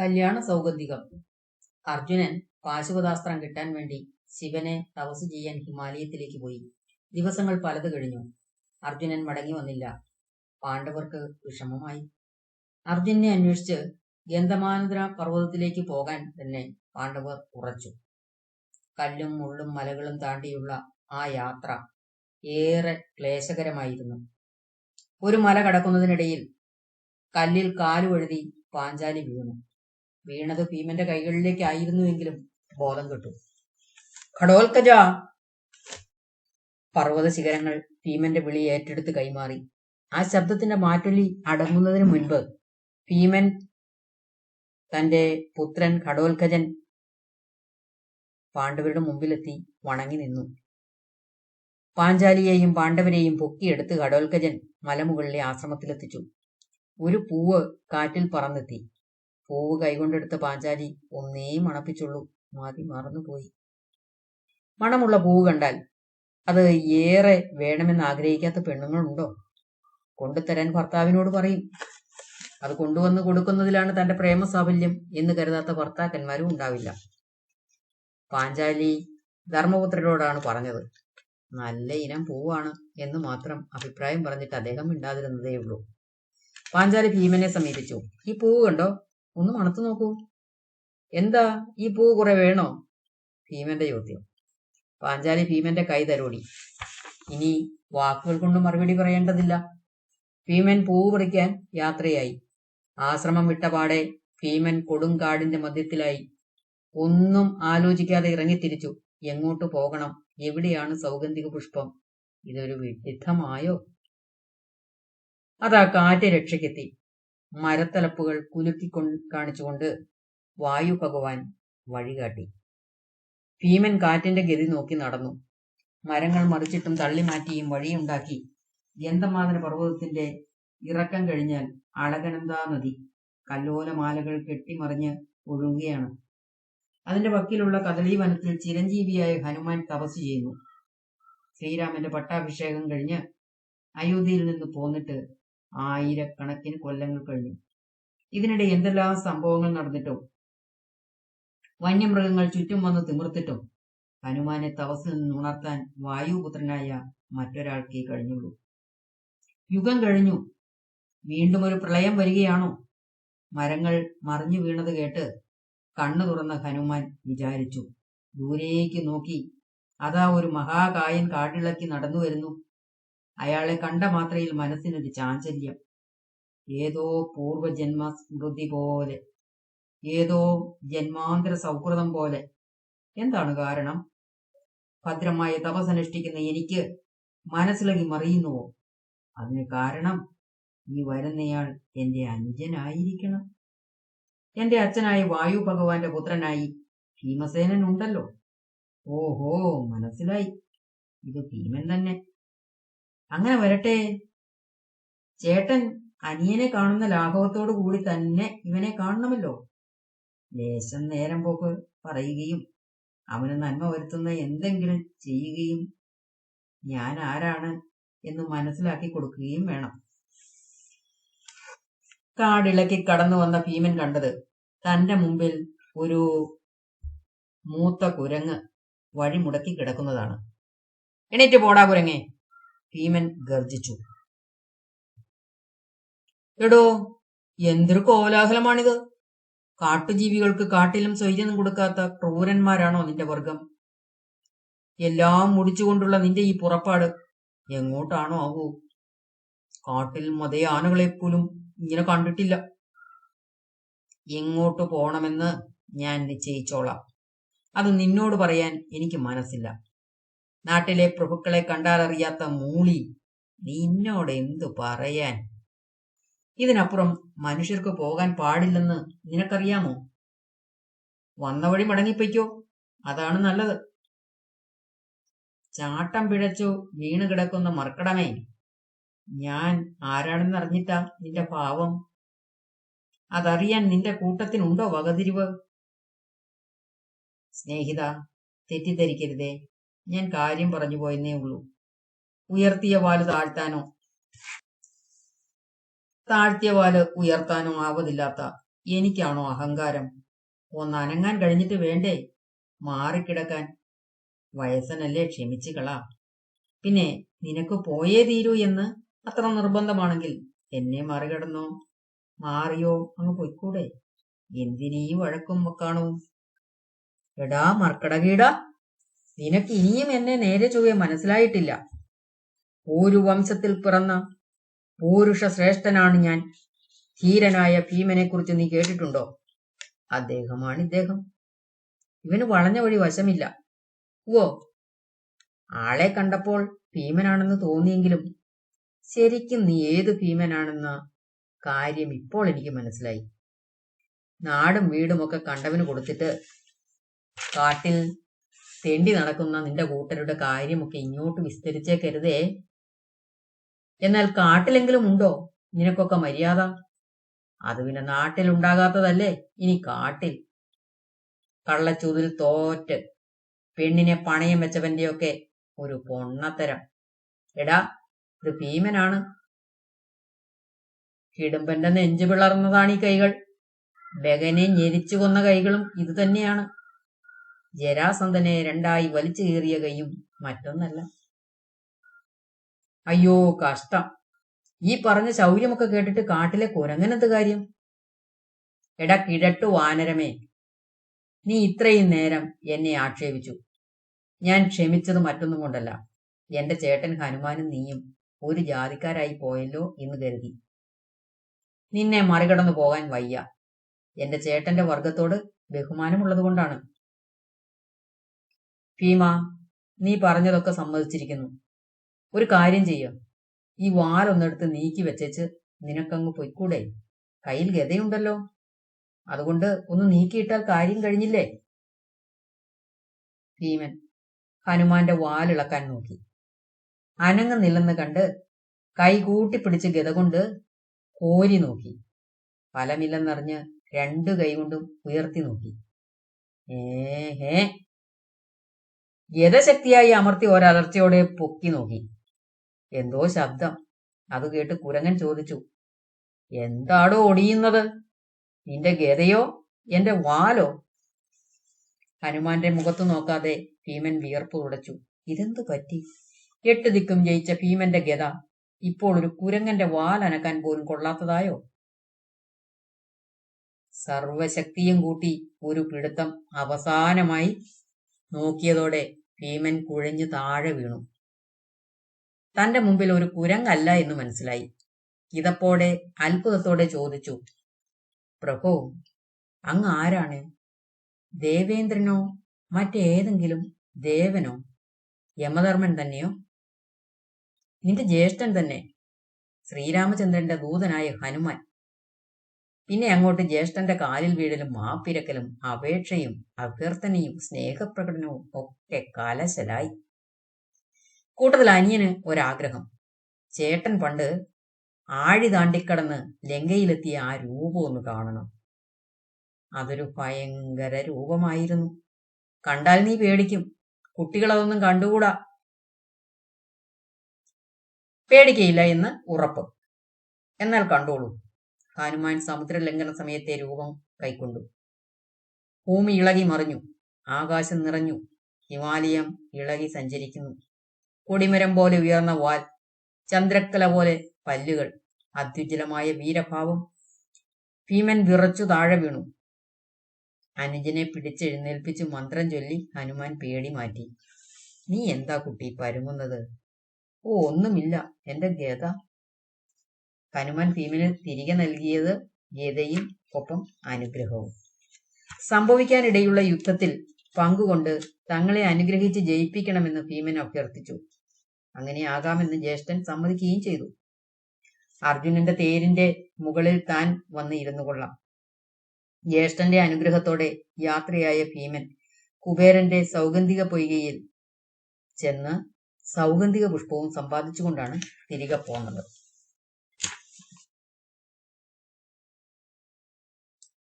കല്യാണ സൗഗന്ധികം അർജുനൻ പാശുപതാസ്ത്രം കിട്ടാൻ വേണ്ടി ശിവനെ തപസ് ചെയ്യാൻ ഹിമാലയത്തിലേക്ക് പോയി. ദിവസങ്ങൾ പലത് കഴിഞ്ഞു. അർജുനൻ മടങ്ങി വന്നില്ല. പാണ്ഡവർക്ക് വിഷമമായി. അർജുനെ അന്വേഷിച്ച് ഗന്ധമാനന്ദര പർവതത്തിലേക്ക് പോകാൻ തന്നെ പാണ്ഡവർ ഉറച്ചു. കല്ലും മുള്ളും മലകളും താണ്ടിയുള്ള ആ യാത്ര ഏറെ ക്ലേശകരമായിരുന്നു. ഒരു മല കടക്കുന്നതിനിടയിൽ കല്ലിൽ കാലുവഴുതി പാഞ്ചാലി വീണു. വീണത് ഭീമന്റെ കൈകളിലേക്കായിരുന്നുവെങ്കിലും ബോധം കിട്ടു. ഘടോൽക്കജ പർവത ശിഖരങ്ങൾ ഭീമന്റെ വിളി ഏറ്റെടുത്ത് കൈമാറി. ആ ശബ്ദത്തിന്റെ മാറ്റൊലി അടങ്ങുന്നതിന് മുൻപ് ഭീമൻ തന്റെ പുത്രൻ ഘടോൽക്കജൻ പാണ്ഡവരുടെ മുമ്പിലെത്തി വണങ്ങി നിന്നു. പാഞ്ചാലിയെയും പാണ്ഡവരെയും പൊക്കിയെടുത്ത് ഘടോൽക്കജൻ മലമുകളിലെ ആശ്രമത്തിലെത്തിച്ചു. ഒരു പൂവ് കാറ്റിൽ പറന്നെത്തി. പൂവ് കൈകൊണ്ടെടുത്ത പാഞ്ചാലി ഒന്നേ മണപ്പിച്ചുള്ളൂ. മാതി മറന്നുപോയി. മണമുള്ള പൂവ് കണ്ടാൽ അത് ഏറെ വേണമെന്ന് ആഗ്രഹിക്കാത്ത പെണ്ണുങ്ങളുണ്ടോ? കൊണ്ടുതരാൻ ഭർത്താവിനോട് പറയും. അത് കൊണ്ടുവന്ന് കൊടുക്കുന്നതിലാണ് തന്റെ പ്രേമ സാഫല്യം എന്ന് കരുതാത്ത ഭർത്താക്കന്മാരും ഉണ്ടാവില്ല. പാഞ്ചാലി ധർമ്മപുത്രരോടാണ് പറഞ്ഞത്. നല്ല ഇനം പൂവാണ് എന്ന് മാത്രം അഭിപ്രായം പറഞ്ഞിട്ട് അദ്ദേഹം മിണ്ടാതിരുന്നതേയുള്ളൂ. പാഞ്ചാലി ഭീമനെ സമീപിച്ചു. ഈ പൂവ് കണ്ടോ? ഒന്ന് മണത്തു നോക്കൂ. എന്താ? ഈ പൂ കുറെ വേണോ? ഭീമന്റെ ചോദ്യം. പാഞ്ചാലി ഭീമന്റെ കൈ തരോടി ഇനി വാക്കുകൾ കൊണ്ട് മറുപടി പറയേണ്ടതില്ല. ഭീമൻ പൂവ് പറിക്കാൻ യാത്രയായി. ആശ്രമം വിട്ടപാടെ ഭീമൻ കൊടുങ്കാടിന്റെ മധ്യത്തിലായി. ഒന്നും ആലോചിക്കാതെ ഇറങ്ങിത്തിരിച്ചു. എങ്ങോട്ട് പോകണം? എവിടെയാണ് സൗഗന്ധിക പുഷ്പം? ഇതൊരു വിഡിത്തമായോ അതാ കാറ്റ് രക്ഷയ്ക്കെത്തി. മരത്തലപ്പുകൾ കുലുക്കി കാണിച്ചുകൊണ്ട് വായു ഭഗവാൻ വഴികാട്ടി. ഭീമൻ കാറ്റിന്റെ ഗതി നോക്കി നടന്നു. മരങ്ങൾ മറിച്ചിട്ടും തള്ളിമാറ്റിയും വഴിയുണ്ടാക്കി. ഗന്ധമാതന പർവതത്തിന്റെ ഇറക്കം കഴിഞ്ഞാൽ അളകനന്ദാ നദി കല്ലോലമാലകൾ കെട്ടിമറിഞ്ഞ് ഒഴുകുകയാണ്. അതിന്റെ വക്കിലുള്ള കദളി വനത്തിൽ ചിരഞ്ജീവിയായ ഹനുമാൻ തപസ് ചെയ്യുന്നു. ശ്രീരാമന്റെ പട്ടാഭിഷേകം കഴിഞ്ഞ് അയോധ്യയിൽ നിന്ന് പോന്നിട്ട് ആയിരക്കണക്കിന് കൊല്ലങ്ങൾ കഴിഞ്ഞു. ഇതിനിടെ എന്തെല്ലാം സംഭവങ്ങൾ നടന്നിട്ടും വന്യമൃഗങ്ങൾ ചുറ്റും വന്ന് തിമിർത്തിട്ടും ഹനുമാനെ തപസ്സിൽ നിന്ന് ഉണർത്താൻ വായുപുത്രനായ മറ്റൊരാൾക്കേ കഴിഞ്ഞുള്ളൂ. യുഗം കഴിഞ്ഞു. വീണ്ടും ഒരു പ്രളയം വരികയാണോ. മരങ്ങൾ മറിഞ്ഞു വീണത് കേട്ട് കണ്ണു തുറന്ന ഹനുമാൻ വിചാരിച്ചു. ദൂരേക്ക് നോക്കി. അതാ ഒരു മഹാകായൻ കാടിളക്കി നടന്നു വരുന്നു അയാളെ കണ്ട മാത്രയിൽ മനസ്സിനൊരു ചാഞ്ചല്യം. ഏതോ പൂർവജന്മ സ്മൃതി പോലെ ഏതോ ജന്മാന്തര സൗഹൃദം പോലെ. എന്താണ് കാരണം? ഭദ്രമായ തപസനുഷ്ഠിക്കുന്ന എനിക്ക് മനസ്സിളകി മറിയുന്നുവോ? അതിന് കാരണം ഈ വരുന്നയാൾ എന്റെ അനുജനായിരിക്കണം. എന്റെ അച്ഛനായ വായു ഭഗവാന്റെ പുത്രനായി ഭീമസേനൻ ഉണ്ടല്ലോ. ഓഹോ മനസ്സിലായി. ഇത് ഭീമൻ തന്നെ. അങ്ങനെ വരട്ടെ. ചേട്ടൻ അനിയനെ കാണുന്ന ലാഘവത്തോടു കൂടി തന്നെ ഇവനെ കാണണമല്ലോ. ലേശം നേരം പോക്ക് പറയുകയും അവന് നന്മ വരുത്തുന്ന എന്തെങ്കിലും ചെയ്യുകയും ഞാൻ ആരാണ് എന്ന് മനസ്സിലാക്കി കൊടുക്കുകയും വേണം. കാടിളക്കി കടന്നു വന്ന ഭീമൻ കണ്ടത് തന്റെ മുമ്പിൽ ഒരു മൂത്ത കുരങ്ങ് വഴിമുടക്കി കിടക്കുന്നതാണ്. എണീറ്റ് പോടാ കുരങ്ങേ. ഭീമൻ ഗർജിച്ചു. എടോ എന്തൊരു കോലാഹലമാണിത്? കാട്ടുജീവികൾക്ക് കാട്ടിലും സ്വൈര്യം കൊടുക്കാത്ത ക്രൂരന്മാരാണോ നിന്റെ വർഗം? എല്ലാം മുടിച്ചുകൊണ്ടുള്ള നിന്റെ ഈ പുറപ്പാട് എങ്ങോട്ടാണോ ആവൂ? കാട്ടിൽ മതേ ആനകളെപ്പോലും ഇങ്ങനെ കണ്ടിട്ടില്ല. എങ്ങോട്ട് പോണമെന്ന് ഞാൻ നിശ്ചയിച്ചോളാം. അത് നിന്നോട് പറയാൻ എനിക്ക് മനസ്സില്ല. നാട്ടിലെ പ്രഭുക്കളെ കണ്ടാലറിയാത്ത മൂളി നിന്നോട് എന്തു പറയാൻ? ഇതിനപ്പുറം മനുഷ്യർക്ക് പോകാൻ പാടില്ലെന്ന് നിനക്കറിയാമോ? വന്ന വഴി മടങ്ങിപ്പോയ്ക്കോ? അതാണ് നല്ലത്. ചാട്ടം പിഴച്ചു വീണ് കിടക്കുന്ന മർക്കടമേ ഞാൻ ആരാണെന്ന് അറിഞ്ഞിട്ടാ നിന്റെ പാവം? അതറിയാൻ നിന്റെ കൂട്ടത്തിനുണ്ടോ വകതിരിവ്? സ്നേഹിത തെറ്റിദ്ധരിക്കരുതേ. ഞാൻ കാര്യം പറഞ്ഞു പോയെന്നേ ഉള്ളൂ. ഉയർത്തിയ വാൽ താഴ്ത്താനോ? താഴ്ത്തിയ വാൽ ഉയർത്താനോ ആവതില്ലാത്ത എനിക്കാണോ അഹങ്കാരം? ഒന്ന് അനങ്ങാൻ കഴിഞ്ഞിട്ട് വേണ്ടേ? മാറിക്കിടക്കാൻ. വയസ്സനല്ലേ ക്ഷമിച്ചു കളാ. പിന്നെ നിനക്ക് പോയേ തീരൂ എന്ന് അത്ര നിർബന്ധമാണെങ്കിൽ എന്നെ മറികടന്നോ? മാറിയോ? അങ്ങ് പൊയ്ക്കൂടെ. എന്തിനീ വഴക്കും വക്കാണോ? എടാ മർക്കടകീട. നിനക്ക് ഇനിയും എന്നെ നേരെ ചൊവ്വെ മനസ്സിലായിട്ടില്ല. ഒരു വംശത്തിൽ പിറന്ന പൂരുഷ ശ്രേഷ്ഠനാണ് ഞാൻ. ധീരനായ ഭീമനെ കുറിച്ച് നീ കേട്ടിട്ടുണ്ടോ? അദ്ദേഹമാണ് ഇദ്ദേഹം. ഇവന് വളഞ്ഞ വഴി വശമില്ല. ഓ ആളെ കണ്ടപ്പോൾ ഭീമനാണെന്ന് തോന്നിയെങ്കിലും ശരിക്കും നീ ഏത് ഭീമനാണെന്ന കാര്യം ഇപ്പോൾ എനിക്ക് മനസ്സിലായി. നാടും വീടുമൊക്കെ കണ്ടവന് കൊടുത്തിട്ട് കാട്ടിൽ തെണ്ടി നടക്കുന്ന നിന്റെ കൂട്ടരുടെ കാര്യമൊക്കെ ഇങ്ങോട്ട് വിസ്തരിച്ചേക്കരുതേ. എന്നാൽ കാട്ടിലെങ്കിലും ഉണ്ടോ? നിനക്കൊക്കെ മര്യാദ? അത് പിന്നെ നാട്ടിലുണ്ടാകാത്തതല്ലേ? ഇനി കാട്ടിൽ. കള്ളച്ചൂതിൽ തോറ്റ് പെണ്ണിനെ പണയം വെച്ചവന്റെയൊക്കെ ഒരു പൊണ്ണത്തരം. എടാ ഇത് ഭീമനാണ്. കിടുമ്പന്റെ നെഞ്ചു പിളർന്നതാണ് ഈ കൈകൾ. ബഗനെ ഞെരിച്ചു കൊന്ന കൈകളും ഇത് തന്നെയാണ് ജരാസന്ധനെ രണ്ടായി വലിച്ചു കീറിയ കൈയും മറ്റൊന്നല്ല. അയ്യോ കഷ്ടം. ഈ പറഞ്ഞ ശൗര്യമൊക്കെ കേട്ടിട്ട് കാട്ടിലെ കുരങ്ങനെന്ത് കാര്യം? എട കിഴട്ടു വാനരമേ. നീ ഇത്രയും നേരം എന്നെ ആക്ഷേപിച്ചു. ഞാൻ ക്ഷമിച്ചത് മറ്റൊന്നും കൊണ്ടല്ല. എന്റെ ചേട്ടൻ ഹനുമാനും നീയും ഒരു ജാതിക്കാരായി പോയല്ലോ എന്ന് കരുതി. നിന്നെ മറികടന്നു പോകാൻ വയ്യ. എന്റെ ചേട്ടന്റെ വർഗത്തോട് ബഹുമാനമുള്ളത് കൊണ്ടാണ്. ഭീമ നീ പറഞ്ഞതൊക്കെ സമ്മതിച്ചിരിക്കുന്നു. ഒരു കാര്യം ചെയ്യ. ഈ വാലൊന്നെടുത്ത് നീക്കി വെച്ചേച്ച് നിനക്കങ്ങ് പൊയ്ക്കൂടെ? കയ്യിൽ ഗതയുണ്ടല്ലോ. അതുകൊണ്ട് ഒന്ന് നീക്കിയിട്ടാൽ കാര്യം കഴിഞ്ഞില്ലേ? ഭീമൻ ഹനുമാന്റെ വാലിളക്കാൻ നോക്കി. അനങ്ങുന്നില്ലെന്ന് കണ്ട് കൈ കൂട്ടിപ്പിടിച്ച് ഗത കൊണ്ട് കോരി നോക്കി. ഫലമില്ലെന്നറിഞ്ഞ് രണ്ടു കൈകൊണ്ടും ഉയർത്തി നോക്കി. ഏഹേ ഗതശക്തിയായി അമർത്തി ഒരലർച്ചയോടെ പൊക്കി നോക്കി. എന്തോ ശബ്ദം. അത് കേട്ട് കുരങ്ങൻ ചോദിച്ചു എന്താടോ ഒടിയുന്നത്? നിന്റെ ഗതയോ എന്റെ വാലോ? ഹനുമാന്റെ മുഖത്തു നോക്കാതെ ഭീമൻ വിയർപ്പ് തുടച്ചു ഇതെന്തു പറ്റി? എട്ട് ദിക്കും ജയിച്ച ഭീമന്റെ ഗത ഇപ്പോൾ ഒരു കുരങ്ങന്റെ വാൽ അനക്കാൻ പോലും കൊള്ളാത്തതായോ? സർവശക്തിയും കൂട്ടി ഒരു പിടുത്തം അവസാനമായി നോക്കിയതോടെ ഭീമൻ കുഴഞ്ഞു താഴെ വീണു. തന്റെ മുമ്പിൽ ഒരു കുരങ്ങല്ല എന്ന് മനസ്സിലായി. ഇതപ്പോടെ അത്ഭുതത്തോടെ ചോദിച്ചു പ്രഭു അങ്ങ് ആരാണ്? ദേവേന്ദ്രനോ മറ്റേതെങ്കിലും ദേവനോ? യമധർമ്മൻ തന്നെയോ? നിന്റെ ജ്യേഷ്ഠൻ തന്നെ? ശ്രീരാമചന്ദ്രന്റെ ദൂതനായ ഹനുമാൻ. പിന്നെ അങ്ങോട്ട് ജ്യേഷ്ഠന്റെ കാലിൽ വീഴലും മാപ്പിരക്കലും അപേക്ഷയും അഭ്യർത്ഥനയും സ്നേഹപ്രകടനവും ഒക്കെ കലശലായി. കൂട്ടത്തിൽ അനിയന് ഒരാഗ്രഹം. ചേട്ടൻ പണ്ട് ആഴി താണ്ടിക്കടന്ന് ലങ്കയിലെത്തിയ ആ രൂപം ഒന്ന് കാണണം. അതൊരു ഭയങ്കര രൂപമായിരുന്നു. കണ്ടാൽ നീ പേടിക്കും. കുട്ടികളതൊന്നും കണ്ടുകൂടാ. പേടിക്കയില്ല എന്ന് ഉറപ്പ്. എന്നാൽ കണ്ടോളൂ. ഹനുമാൻ സമുദ്രലംഘന സമയത്തെ രൂപം കൈക്കൊണ്ടു. ഭൂമി ഇളകി മറിഞ്ഞു. ആകാശം നിറഞ്ഞു. ഹിമാലയം ഇളകി സഞ്ചരിക്കുന്നു. കൊടിമരം പോലെ ഉയർന്ന വാൽ ചന്ദ്രക്കല പോലെ പല്ലുകൾ അത്യുജ്വലമായ വീരഭാവം. ഭീമൻ വിറച്ചു താഴെ വീണു. അനുജനെ പിടിച്ചെഴുന്നേൽപ്പിച്ചു മന്ത്രം ചൊല്ലി ഹനുമാൻ പേടി മാറ്റി. നീ എന്താ കുട്ടി പരുങ്ങുന്നത്? ഓ ഒന്നുമില്ല. എന്റെ ഗത ഹനുമാൻ ഭീമന് തിരികെ നൽകിയത് ഗീതയും ഒപ്പം അനുഗ്രഹവും. സംഭവിക്കാനിടയുള്ള യുദ്ധത്തിൽ പങ്കുകൊണ്ട് തങ്ങളെ അനുഗ്രഹിച്ച് ജയിപ്പിക്കണമെന്ന് ഭീമൻ അഭ്യർത്ഥിച്ചു. അങ്ങനെ ആകാമെന്ന് ജ്യേഷ്ഠൻ സമ്മതിക്കുകയും ചെയ്തു. അർജുനന്റെ തേരിന്റെ മുകളിൽ താൻ വന്ന് ഇരുന്നു കൊള്ളാം. ജ്യേഷ്ഠന്റെ അനുഗ്രഹത്തോടെ യാത്രയായ ഭീമൻ കുബേരന്റെ സൗഗന്ധിക പൊയ്കയിൽ ചെന്ന് സൗഗന്ധിക പുഷ്പവും സമ്പാദിച്ചുകൊണ്ടാണ് തിരികെ പോന്നത്.